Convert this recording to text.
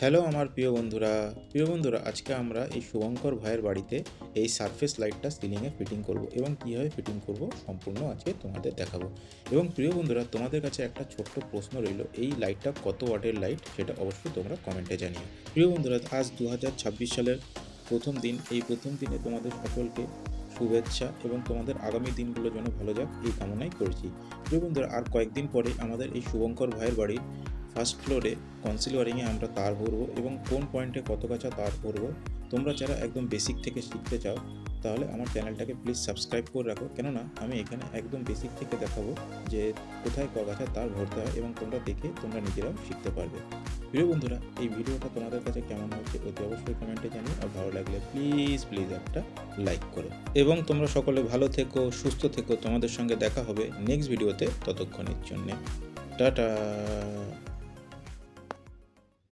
Hello আমার প্রিয় বন্ধুরা। প্রিয় বন্ধুরা, আজকে আমরা এই শুভঙ্কর ভাইয়ের বাড়িতে এই সারফেস লাইটটা সিলিংয়ে ফিটিং করব এবং কীভাবে ফিটিং করব সম্পূর্ণ আজকে তোমাদের দেখাবো। এবং প্রিয় বন্ধুরা, তোমাদের কাছে একটা ছোট্ট প্রশ্ন রইল, এই লাইটটা কত ওয়াটের লাইট সেটা অবশ্যই তোমরা কমেন্টে জানিও। প্রিয় বন্ধুরা, আজ দু হাজার ছাব্বিশ সালের প্রথম দিন, এই প্রথম দিনে তোমাদের সকলকে শুভেচ্ছা এবং তোমাদের আগামী দিনগুলো যেন ভালো যাক, এই কামনাই করছি। প্রিয় বন্ধুরা, আর কয়েকদিন পরে আমাদের এই শুভঙ্কর ভাইয়ের বাড়ির ফার্স্ট ফ্লোরে কনসিল ওয়ারিংয়ে আমরা তার ভরবো এবং কোন পয়েন্টে কত কাছা তার ভরবো তোমরা যারা একদম বেসিক থেকে শিখতে চাও, তাহলে আমার চ্যানেলটাকে প্লিজ সাবস্ক্রাইব করে রাখো। কেননা আমি এখানে একদম বেসিক থেকে দেখাবো যে কোথায় কগাছা তার ভরতে হয় এবং তোমরা দেখে তোমরা নিজেরাও শিখতে পারবে। প্রিয় বন্ধুরা, এই ভিডিওটা তোমাদের কাছে কেমন হচ্ছে অতি অবশ্যই কমেন্টে জানিও। আর ভালো লাগলে প্লিজ প্লিজ একটা লাইক করো। এবং তোমরা সকলে ভালো থেকো, সুস্থ থেকো। তোমাদের সঙ্গে দেখা হবে নেক্সট ভিডিওতে ততক্ষণের জন্যে। টাটা!